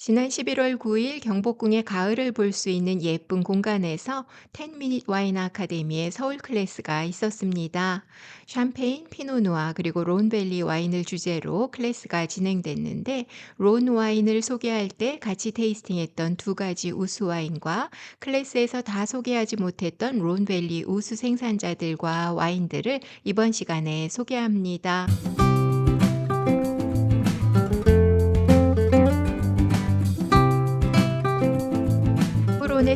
지난 11월 9일 경복궁의 가을을 볼 수 있는 예쁜 공간에서 10미닛 와인 아카데미의 서울 클래스가 있었습니다. 샴페인, 피노누아 그리고 론벨리 와인을 주제로 클래스가 진행됐는데 론 와인을 소개할 때 같이 테이스팅했던 두 가지 우수 와인과 클래스에서 다 소개하지 못했던 론벨리 우수 생산자들과 와인들을 이번 시간에 소개합니다.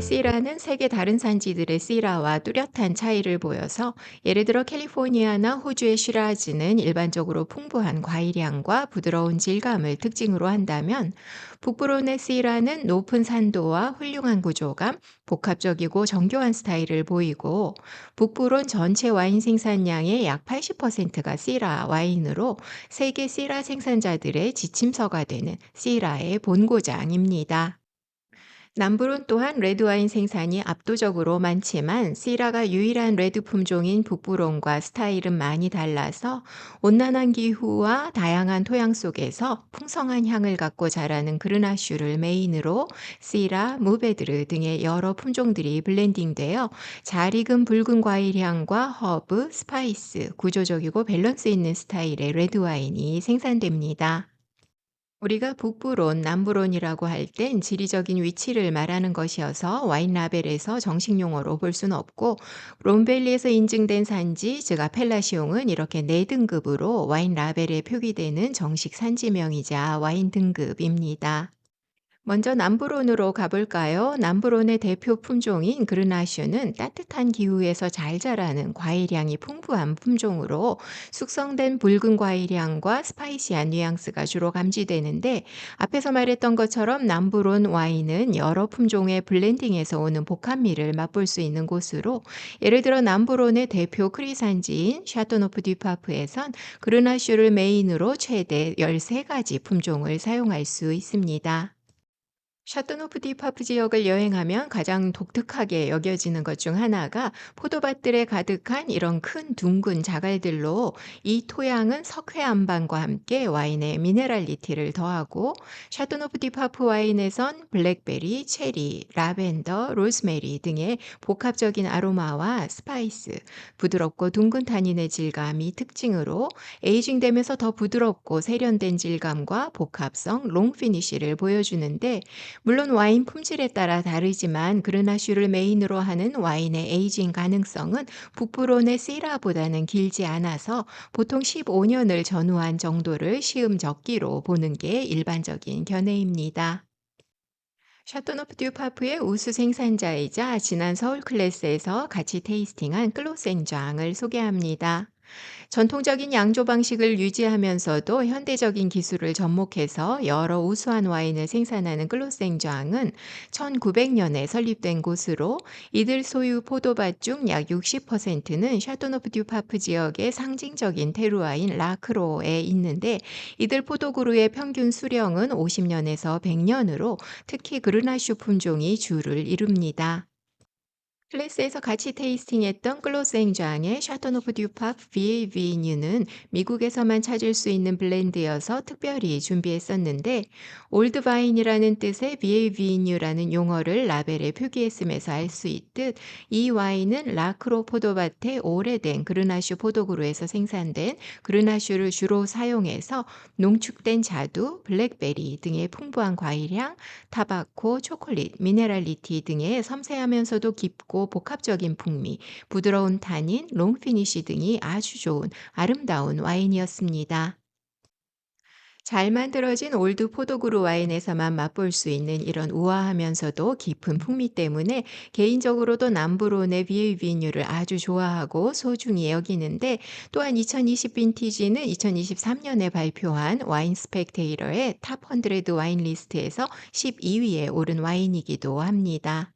씨라는 세계 다른 산지들의 씨라와 뚜렷한 차이를 보여서 예를 들어 캘리포니아나 호주의 쉬라즈는 일반적으로 풍부한 과일향과 부드러운 질감을 특징으로 한다면 북부론의 씨라는 높은 산도와 훌륭한 구조감, 복합적이고 정교한 스타일을 보이고 북부론 전체 와인 생산량의 약 80%가 씨라 와인으로 세계 씨라 생산자들의 지침서가 되는 씨라의 본고장입니다. 남부론 또한 레드와인 생산이 압도적으로 많지만 시라가 유일한 레드 품종인 북부론과 스타일은 많이 달라서 온난한 기후와 다양한 토양 속에서 풍성한 향을 갖고 자라는 그르나슈를 메인으로 시라, 무베드르 등의 여러 품종들이 블렌딩되어 잘 익은 붉은 과일 향과 허브, 스파이스, 구조적이고 밸런스 있는 스타일의 레드와인이 생산됩니다. 우리가 북부론, 남부론이라고 할 땐 지리적인 위치를 말하는 것이어서 와인 라벨에서 정식 용어로 볼 수는 없고 롬벨리에서 인증된 산지, 즉 아펠라시옹은 이렇게 네 등급으로 와인 라벨에 표기되는 정식 산지명이자 와인 등급입니다. 먼저 남부론으로 가볼까요? 남부론의 대표 품종인 그르나슈는 따뜻한 기후에서 잘 자라는 과일향이 풍부한 품종으로 숙성된 붉은 과일향과 스파이시한 뉘앙스가 주로 감지되는데 앞에서 말했던 것처럼 남부론 와인은 여러 품종의 블렌딩에서 오는 복합미를 맛볼 수 있는 곳으로 예를 들어 남부론의 대표 크리산지인 샤토노프 뒤파프에선 그르나슈를 메인으로 최대 13가지 품종을 사용할 수 있습니다. 샤토노프 디파프 지역을 여행하면 가장 독특하게 여겨지는 것 중 하나가 포도밭들에 가득한 이런 큰 둥근 자갈들로 이 토양은 석회 암반과 함께 와인의 미네랄리티를 더하고 샤토노프 디파프 와인에선 블랙베리, 체리, 라벤더, 로즈메리 등의 복합적인 아로마와 스파이스, 부드럽고 둥근 타닌의 질감이 특징으로 에이징되면서 더 부드럽고 세련된 질감과 복합성, 롱 피니쉬를 보여주는데 물론 와인 품질에 따라 다르지만 그르나슈를 메인으로 하는 와인의 에이징 가능성은 북부론의 시라보다는 길지 않아서 보통 15년을 전후한 정도를 시음 적기로 보는 게 일반적인 견해입니다. 샤토노프 듀파프의 우수 생산자이자 지난 서울 클래스에서 같이 테이스팅한 클로생장을 소개합니다. 전통적인 양조 방식을 유지하면서도 현대적인 기술을 접목해서 여러 우수한 와인을 생산하는 글로생장은 1900년에 설립된 곳으로 이들 소유 포도밭 중 약 60%는 샤토노프 듀파프 지역의 상징적인 테루아인 라크로에 있는데 이들 포도그루의 평균 수령은 50년에서 100년으로 특히 그르나슈 품종이 주를 이룹니다. 클래스에서 같이 테이스팅했던 클로생장의 샤토노프 듀파프 BAV뉴는 미국에서만 찾을 수 있는 블렌드여서 특별히 준비했었는데 올드 바인이라는 뜻의 BAV뉴라는 용어를 라벨에 표기했음에서 알 수 있듯 이 와인은 라크로 포도밭의 오래된 그르나슈 포도그루에서 생산된 그르나슈를 주로 사용해서 농축된 자두, 블랙베리 등의 풍부한 과일향, 타바코, 초콜릿, 미네랄리티 등의 섬세하면서도 깊고 복합적인 풍미, 부드러운 탄닌, 롱 피니시 등이 아주 좋은 아름다운 와인이었습니다. 잘 만들어진 올드 포도그루 와인에서만 맛볼 수 있는 이런 우아하면서도 깊은 풍미 때문에 개인적으로도 남부론의 비에비뉴를 아주 좋아하고 소중히 여기는데 또한 2020 빈티지는 2023년에 발표한 와인 스펙테이러의 탑100 와인 리스트에서 12위에 오른 와인이기도 합니다.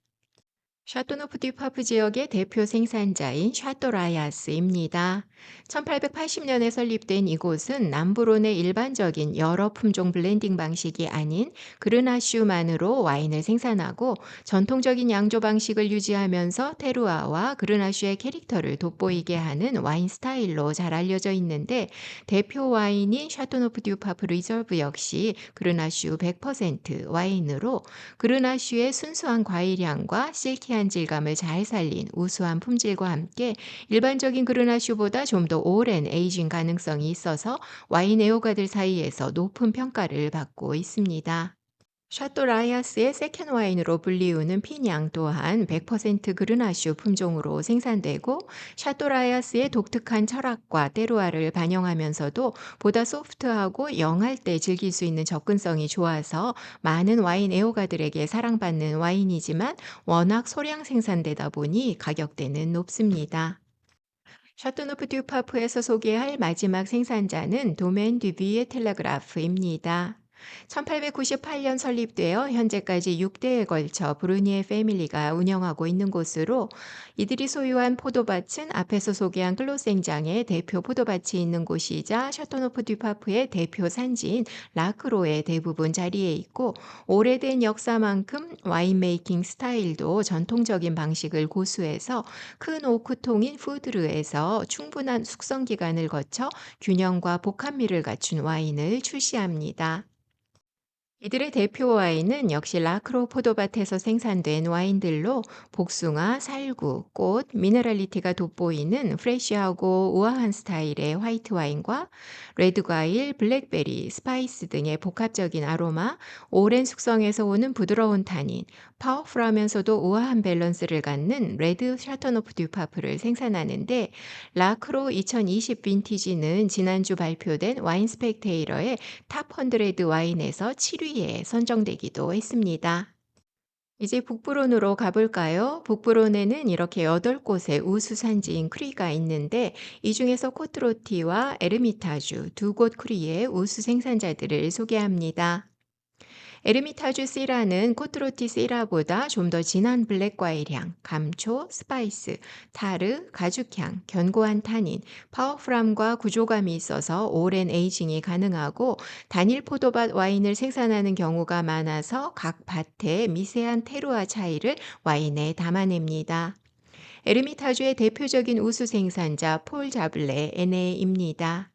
샤토노프 듀파프 지역의 대표 생산자인 샤토라야스입니다. 1880년에 설립된 이곳은 남부론의 일반적인 여러 품종 블렌딩 방식이 아닌 그르나슈만으로 와인을 생산하고 전통적인 양조 방식을 유지하면서 테루아와 그르나슈의 캐릭터를 돋보이게 하는 와인 스타일로 잘 알려져 있는데 대표 와인인 샤토노프 듀파프 리저브 역시 그르나슈 100% 와인으로 그르나슈의 순수한 과일향과 실키한 질감을 잘 살린 우수한 품질과 함께 일반적인 그르나슈보다 좀 더 오랜 에이징 가능성이 있어서 와인 애호가들 사이에서 높은 평가를 받고 있습니다. 샤또 라이아스의 세컨 와인으로 불리우는 피냥 또한 100% 그르나슈 품종으로 생산되고 샤또 라이아스의 독특한 철학과 때루아를 반영하면서도 보다 소프트하고 영할 때 즐길 수 있는 접근성이 좋아서 많은 와인 애호가들에게 사랑받는 와인이지만 워낙 소량 생산되다 보니 가격대는 높습니다. 샤토노프 듀파프에서 소개할 마지막 생산자는 도멘 듀비에 텔레그라프입니다. 1898년 설립되어 현재까지 6대에 걸쳐 브루니에 패밀리가 운영하고 있는 곳으로 이들이 소유한 포도밭은 앞에서 소개한 클로생장의 대표 포도밭이 있는 곳이자 샤토노프 듀파프의 대표 산지인 라크로의 대부분 자리에 있고 오래된 역사만큼 와인 메이킹 스타일도 전통적인 방식을 고수해서 큰 오크통인 푸드르에서 충분한 숙성 기간을 거쳐 균형과 복합미를 갖춘 와인을 출시합니다. 이들의 대표 와인은 역시 라크로 포도밭에서 생산된 와인들로 복숭아, 살구, 꽃, 미네랄리티가 돋보이는 프레쉬하고 우아한 스타일의 화이트 와인과 레드 과일, 블랙베리, 스파이스 등의 복합적인 아로마, 오랜 숙성에서 오는 부드러운 타닌, 파워풀하면서도 우아한 밸런스를 갖는 레드 샤터노프 듀파프를 생산하는데 라크로 2020 빈티지는 지난주 발표된 와인 스펙테이러의 탑100 와인에서 7위 에 선정되기도 했습니다. 이제 북부론으로 가볼까요? 북부론에는 이렇게 8곳의 우수 산지인 크리가 있는데 이 중에서 코트로티와 에르미타주 두 곳 크리의 우수 생산자들을 소개합니다. 에르미타주 씨라는 코트로티 씨라보다 좀 더 진한 블랙 과일향, 감초, 스파이스, 타르, 가죽향, 견고한 타닌, 파워풀함과 구조감이 있어서 오랜 에이징이 가능하고 단일 포도밭 와인을 생산하는 경우가 많아서 각 밭의 미세한 테루아 차이를 와인에 담아냅니다. 에르미타주의 대표적인 우수 생산자 폴 자블레 에네입니다.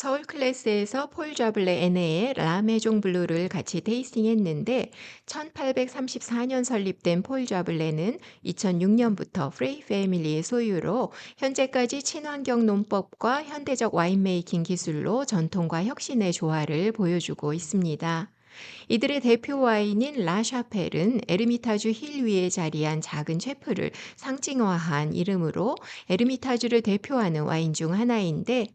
서울 클래스에서 폴 자블레 에네의 라메종 블루를 같이 테이스팅했는데 1834년 설립된 폴 자블레는 2006년부터 프레이 패밀리의 소유로 현재까지 친환경 농법과 현대적 와인메이킹 기술로 전통과 혁신의 조화를 보여주고 있습니다. 이들의 대표 와인인 라샤펠은 에르미타주 힐 위에 자리한 작은 셰프를 상징화한 이름으로 에르미타주를 대표하는 와인 중 하나인데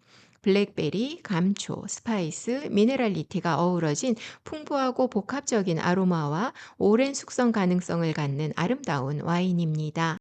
블랙베리, 감초, 스파이스, 미네랄리티가 어우러진 풍부하고 복합적인 아로마와 오랜 숙성 가능성을 갖는 아름다운 와인입니다.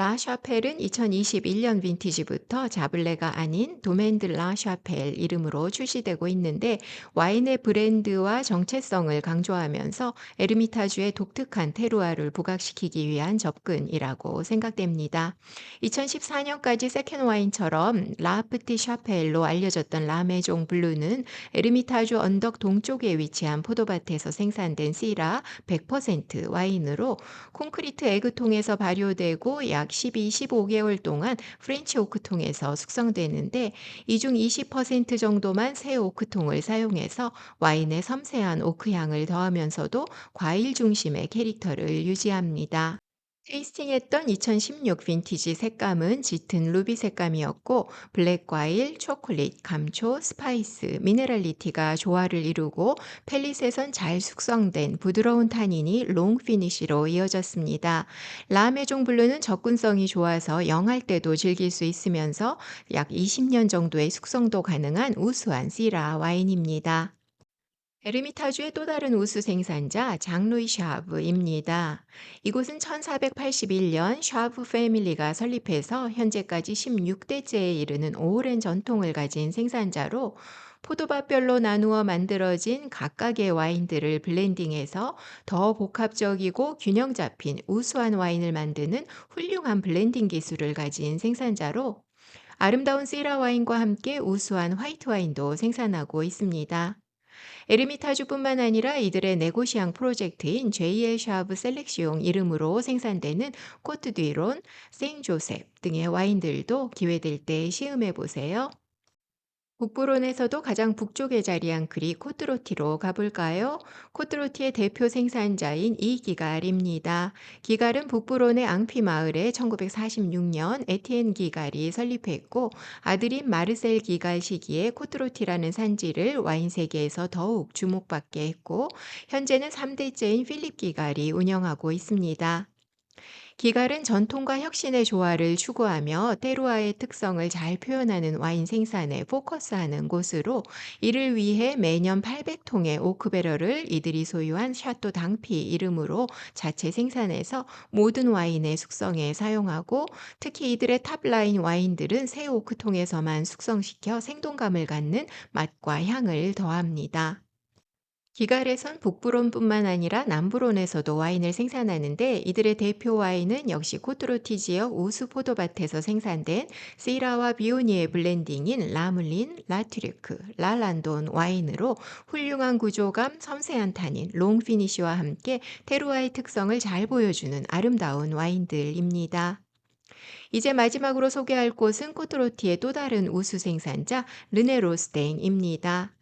라샤펠은 2021년 빈티지부터 자블레가 아닌 도맨드 라샤펠 이름으로 출시되고 있는데 와인의 브랜드와 정체성을 강조하면서 에르미타주의 독특한 테루아를 부각시키기 위한 접근이라고 생각됩니다. 2014년까지 세켄 와인처럼 라프티 샤펠로 알려졌던 라메종 블루는 에르미타주 언덕 동쪽에 위치한 포도밭에서 생산된 씨라 100% 와인으로 콘크리트 에그통에서 발효되고 약 12, 15개월 동안 프렌치 오크통에서 숙성되는데 이 중 20% 정도만 새 오크통을 사용해서 와인의 섬세한 오크향을 더하면서도 과일 중심의 캐릭터를 유지합니다. 테이스팅했던 2016 빈티지 색감은 짙은 루비 색감이었고 블랙 과일, 초콜릿, 감초, 스파이스, 미네랄리티가 조화를 이루고 펠릿에선 잘 숙성된 부드러운 타닌이 롱 피니쉬로 이어졌습니다. 라메종 블루는 접근성이 좋아서 영할 때도 즐길 수 있으면서 약 20년 정도의 숙성도 가능한 우수한 시라 와인입니다. 에르미타주의 또 다른 우수 생산자 장루이 샤브입니다. 이곳은 1481년 샤브 패밀리가 설립해서 현재까지 16대째에 이르는 오랜 전통을 가진 생산자로 포도밭별로 나누어 만들어진 각각의 와인들을 블렌딩해서 더 복합적이고 균형 잡힌 우수한 와인을 만드는 훌륭한 블렌딩 기술을 가진 생산자로 아름다운 시라 와인과 함께 우수한 화이트 와인도 생산하고 있습니다. 에르미타주뿐만 아니라 이들의 네고시앙 프로젝트인 JL 샤브 셀렉시옹 이름으로 생산되는 코트디론, 생조셉 등의 와인들도 기회 될 때 시음해 보세요. 북부론에서도 가장 북쪽에 자리한 그리 코트로티로 가볼까요? 코트로티의 대표 생산자인 이 기갈입니다. 기갈은 북부론의 앙피 마을에 1946년 에티엔 기갈이 설립했고 아들인 마르셀 기갈 시기에 코트로티라는 산지를 와인 세계에서 더욱 주목받게 했고 현재는 3대째인 필립 기갈이 운영하고 있습니다. 기갈은 전통과 혁신의 조화를 추구하며 테루아의 특성을 잘 표현하는 와인 생산에 포커스하는 곳으로 이를 위해 매년 800통의 오크베러를 이들이 소유한 샤또 당피 이름으로 자체 생산해서 모든 와인의 숙성에 사용하고 특히 이들의 탑라인 와인들은 새 오크통에서만 숙성시켜 생동감을 갖는 맛과 향을 더합니다. 기갈에선 북부론뿐만 아니라 남부론에서도 와인을 생산하는데 이들의 대표 와인은 역시 코트로티 지역 우수 포도밭에서 생산된 시라와 비오니의 블렌딩인 라물린, 라트류크, 라란돈 와인으로 훌륭한 구조감, 섬세한 타닌, 롱 피니쉬와 함께 테루아의 특성을 잘 보여주는 아름다운 와인들입니다. 이제 마지막으로 소개할 곳은 코트로티의 또 다른 우수 생산자 르네 로스땡입니다.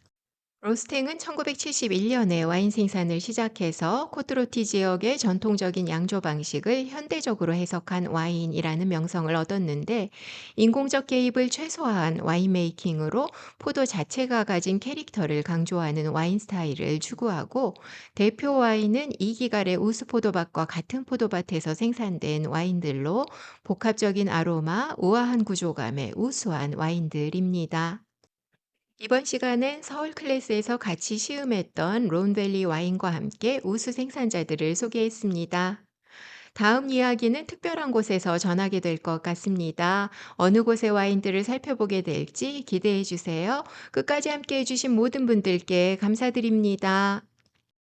로스탱은 1971년에 와인 생산을 시작해서 코트로티 지역의 전통적인 양조 방식을 현대적으로 해석한 와인이라는 명성을 얻었는데 인공적 개입을 최소화한 와인 메이킹으로 포도 자체가 가진 캐릭터를 강조하는 와인 스타일을 추구하고 대표 와인은 이기갈의 우수 포도밭과 같은 포도밭에서 생산된 와인들로 복합적인 아로마, 우아한 구조감의 우수한 와인들입니다. 이번 시간은 서울 클래스에서 같이 시음했던 론밸리 와인과 함께 우수 생산자들을 소개했습니다. 다음 이야기는 특별한 곳에서 전하게 될 것 같습니다. 어느 곳의 와인들을 살펴보게 될지 기대해 주세요. 끝까지 함께 해주신 모든 분들께 감사드립니다.